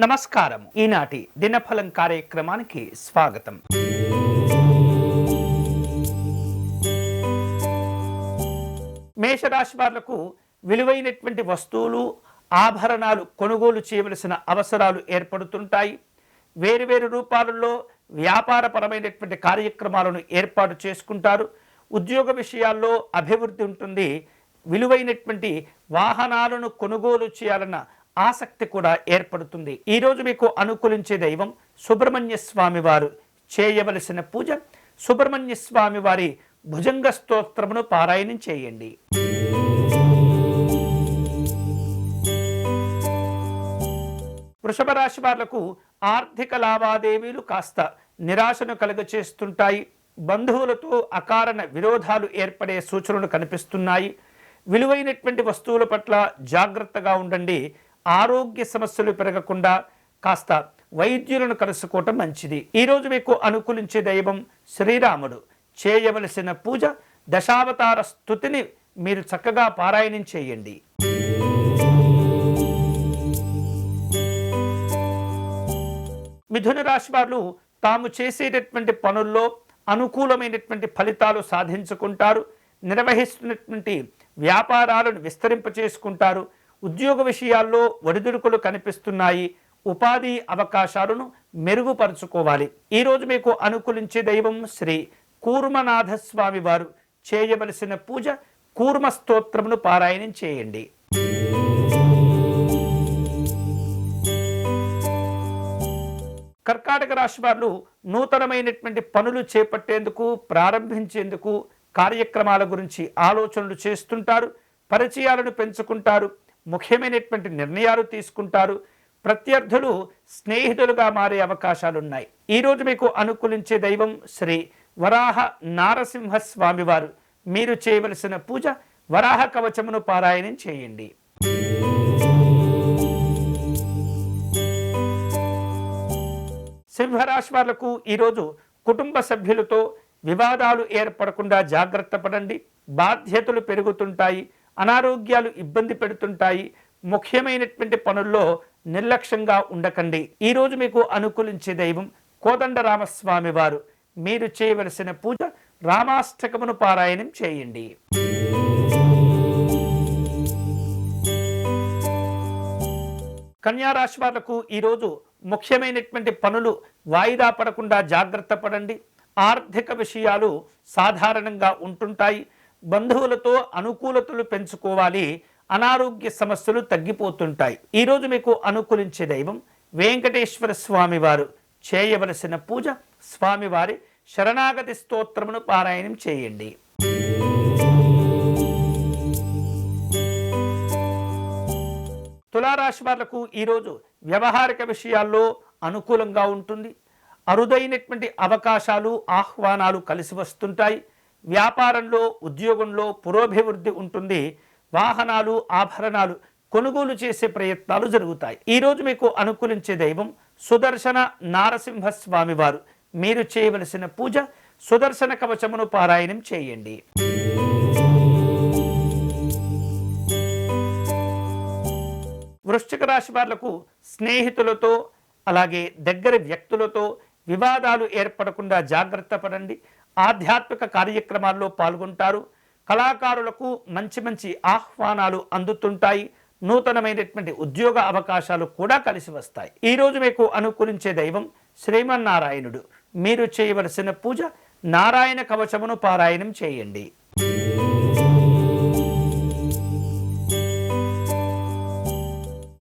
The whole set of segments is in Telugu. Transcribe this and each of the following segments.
నమస్కారం ఈనాటి దినఫలం కార్యక్రమానికి స్వాగతం. మేషరాశి వాళ్ళకు విలువైనటువంటి వస్తువులు ఆభరణాలు కొనుగోలు చేయవలసిన అవసరాలు ఏర్పడుతుంటాయి. వేరువేరు రూపాలలో వ్యాపారపరమైనటువంటి కార్యక్రమాలను ఏర్పాటు చేసుకుంటారు. ఉద్యోగ విషయాల్లో అభివృద్ధి ఉంటుంది. విలువైనటువంటి వాహనాలను కొనుగోలు చేయాలన్న ఆసక్తి కూడా ఏర్పడుతుంది. ఈరోజు మీకు అనుకూలించే దైవం సుబ్రహ్మణ్య స్వామి వారు చేయవలసిన పూజ. సుబ్రహ్మణ్య స్వామి వారి భుజంగ స్తోత్రమును పారాయణం చేయండి. వృషభ రాశి వాళ్ళకు ఆర్థిక లావాదేవీలు కాస్త నిరాశను కలుగచేస్తుంటాయి. బంధువులతో అకారణ విరోధాలు ఏర్పడే సూచనలు కనిపిస్తున్నాయి. విలువైనటువంటి వస్తువుల పట్ల జాగ్రత్తగా ఉండండి. ఆరోగ్య సమస్యలు పెరగకుండా కాస్త వైద్యులను కలుసుకోవటం మంచిది. ఈరోజు మీకు అనుకూలించే దైవం శ్రీరాముడు. చేయవలసిన పూజ దశావతార స్థుతిని మీరు చక్కగా పారాయణం చేయండి. మిథున రాశి వారు తాము చేసేటటువంటి పనుల్లో అనుకూలమైనటువంటి ఫలితాలు సాధించుకుంటారు. నిర్వహిస్తున్నటువంటి వ్యాపారాలను విస్తరింపచేసుకుంటారు. ఉద్యోగ విషయాల్లో ఒడిదుడుకులు కనిపిస్తున్నాయి. ఉపాధి అవకాశాలను మెరుగుపరుచుకోవాలి. ఈరోజు మీకు అనుకూలించే దైవం శ్రీ కూర్మనాథ స్వామి వారు. చేయవలసిన పూజ కూర్మ స్తోత్రమును పారాయణం చేయండి. కర్కాటక రాశి వారు నూతనమైనటువంటి పనులు చేపట్టేందుకు ప్రారంభించేందుకు కార్యక్రమాల గురించి ఆలోచనలు చేస్తుంటారు పరిచయాలను పెంచుకుంటారు. ముఖ్యమైనటువంటి నిర్ణయాలు తీసుకుంటారు. ప్రత్యర్థులు స్నేహితులుగా మారే అవకాశాలు ఉన్నాయి ఈరోజు మీకు అనుకూలించే దైవం శ్రీ వరాహ నారసింహ స్వామివారు మీరు చేయవలసిన పూజ వరాహ కవచమును పారాయణం చేయండి. సింహరాశి వాళ్ళకు ఈరోజు కుటుంబ సభ్యులతో వివాదాలు ఏర్పడకుండా జాగ్రత్త పడండి. బాధ్యతలు పెరుగుతుంటాయి. అనారోగ్యాలు ఇబ్బంది పెడుతుంటాయి. ముఖ్యమైనటువంటి పనుల్లో నిర్లక్ష్యంగా ఉండకండి. ఈరోజు మీకు అనుకూలించే దైవం కోదండరామస్వామి వారు మీరు చేయవలసిన పూజ రామాష్టకమును పారాయణం చేయండి. కన్యారాశి వాళ్ళకు ఈరోజు ముఖ్యమైనటువంటి పనులు వాయిదా పడకుండా జాగ్రత్త పడండి. ఆర్థిక విషయాలు సాధారణంగా ఉంటుంటాయి. బంధువులతో అనుకూలతలు పెంచుకోవాలి అనారోగ్య సమస్యలు తగ్గిపోతుంటాయి. ఈరోజు మీకు అనుకూలించే దైవం వెంకటేశ్వర స్వామి వారు చేయవలసిన పూజ స్వామివారి శరణాగతి స్తోత్రమును పారాయణం చేయండి. తులారాశి వాళ్ళకు ఈరోజు వ్యవహారిక విషయాల్లో అనుకూలంగా ఉంటుంది. అరుదైనటువంటి అవకాశాలు ఆహ్వానాలు కలిసి వస్తుంటాయి. వ్యాపారంలో ఉద్యోగంలో పురోభివృద్ధి ఉంటుంది. వాహనాలు ఆభరణాలు కొనుగోలు చేసే ప్రయత్నాలు జరుగుతాయి. ఈరోజు మీకు అనుకూలించే దైవం సుదర్శన నారసింహస్వామివారు. వారు మీరు చేయవలసిన పూజ సుదర్శన కవచమును పారాయణం చేయండి. వృశ్చిక రాశి వాళ్ళకు స్నేహితులతో అలాగే దగ్గర వ్యక్తులతో వివాదాలు ఏర్పడకుండా జాగ్రత్త పడండి. ఆధ్యాత్మిక కార్యక్రమాల్లో పాల్గొంటారు. కళాకారులకు మంచి మంచి ఆహ్వానాలు అందుతుంటాయి. నూతనమైనటువంటి ఉద్యోగ అవకాశాలు కూడా కలిసి వస్తాయి. ఈరోజు మీకు అనుకూలించే దైవం శ్రీమన్నారాయణుడు. మీరు చేయవలసిన పూజ నారాయణ కవచమును పారాయణం చేయండి.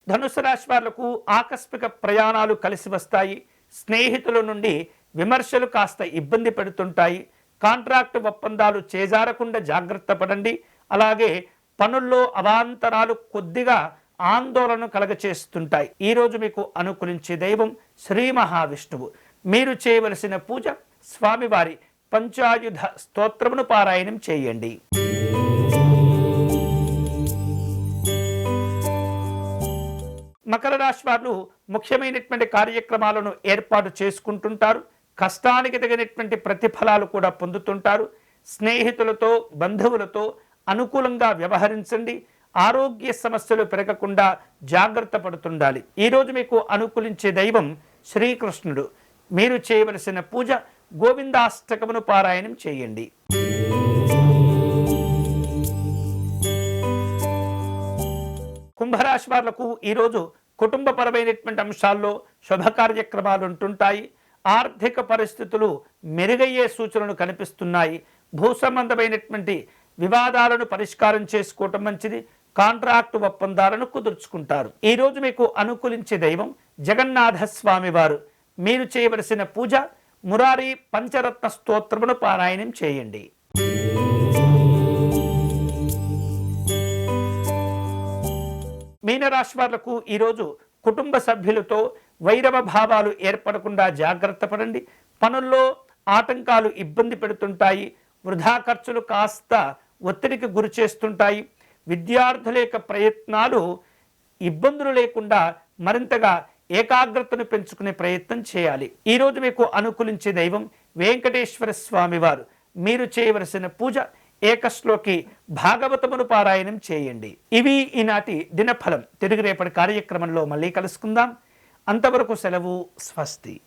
ధనుసు రాశి వాళ్ళకు ఆకస్మిక ప్రయాణాలు కలిసి వస్తాయి. స్నేహితుల నుండి విమర్శలు కాస్త ఇబ్బంది పెడుతుంటాయి. కాంట్రాక్ట్ ఒప్పందాలు చేజారకుండా జాగ్రత్త పడండి. అలాగే పనుల్లో అవాంతరాలు కొద్దిగా ఆందోళన కలగచేస్తుంటాయి. ఈరోజు మీకు అనుకూలించే దైవం శ్రీ మహావిష్ణువు. మీరు చేయవలసిన పూజ స్వామివారి పంచాయుధ స్తోత్రమును పారాయణం చేయండి. మకర రాశి వారు ముఖ్యమైనటువంటి కార్యక్రమాలను ఏర్పాటు చేసుకుంటుంటారు. కష్టానికి తగినటువంటి ప్రతిఫలాలు కూడా పొందుతుంటారు. స్నేహితులతో బంధువులతో అనుకూలంగా వ్యవహరించండి. ఆరోగ్య సమస్యలు పెరగకుండా జాగ్రత్త పడుతుండాలి. ఈరోజు మీకు అనుకూలించే దైవం శ్రీకృష్ణుడు. మీరు చేయవలసిన పూజ గోవిందాష్టకమును పారాయణం చేయండి. కుంభరాశి వాళ్ళకు ఈరోజు కుటుంబపరమైనటువంటి అంశాల్లో శుభకార్యక్రమాలు ఉంటుంటాయి. ఆర్థిక పరిస్థితులు మెరుగయ్యే సూచనలు కనిపిస్తున్నాయి. భూ సంబంధమైనటువంటి వివాదాలను పరిష్కారం చేసుకోవటం మంచిది. కాంట్రాక్టు ఒప్పందాలను కుదుర్చుకుంటారు. ఈరోజు మీకు అనుకూలించే దైవం జగన్నాథ వారు. మీరు చేయవలసిన పూజ మురారి పంచరత్న స్తోత్రమును పారాయణం చేయండి. మీనరాశి వాళ్ళకు ఈరోజు కుటుంబ సభ్యులతో వైరవ భావాలు ఏర్పడకుండా జాగ్రత్త పడండి. పనుల్లో ఆటంకాలు ఇబ్బంది పెడుతుంటాయి. వృధా ఖర్చులు కాస్త ఒత్తిడికి గురి చేస్తుంటాయి. విద్యార్థుల యొక్క ప్రయత్నాలు ఇబ్బందులు లేకుండా మరింతగా ఏకాగ్రతను పెంచుకునే ప్రయత్నం చేయాలి. ఈరోజు మీకు అనుకూలించే దైవం వెంకటేశ్వర స్వామివారు. మీరు చేయవలసిన పూజ ఏకశ్లోకి భాగవతమును పారాయణం చేయండి. ఇవి ఈనాటి దినఫలం. తిరిగి రేపటి కార్యక్రమంలో మళ్ళీ కలుసుకుందాం. అంతవరకు సెలవు స్వస్తి.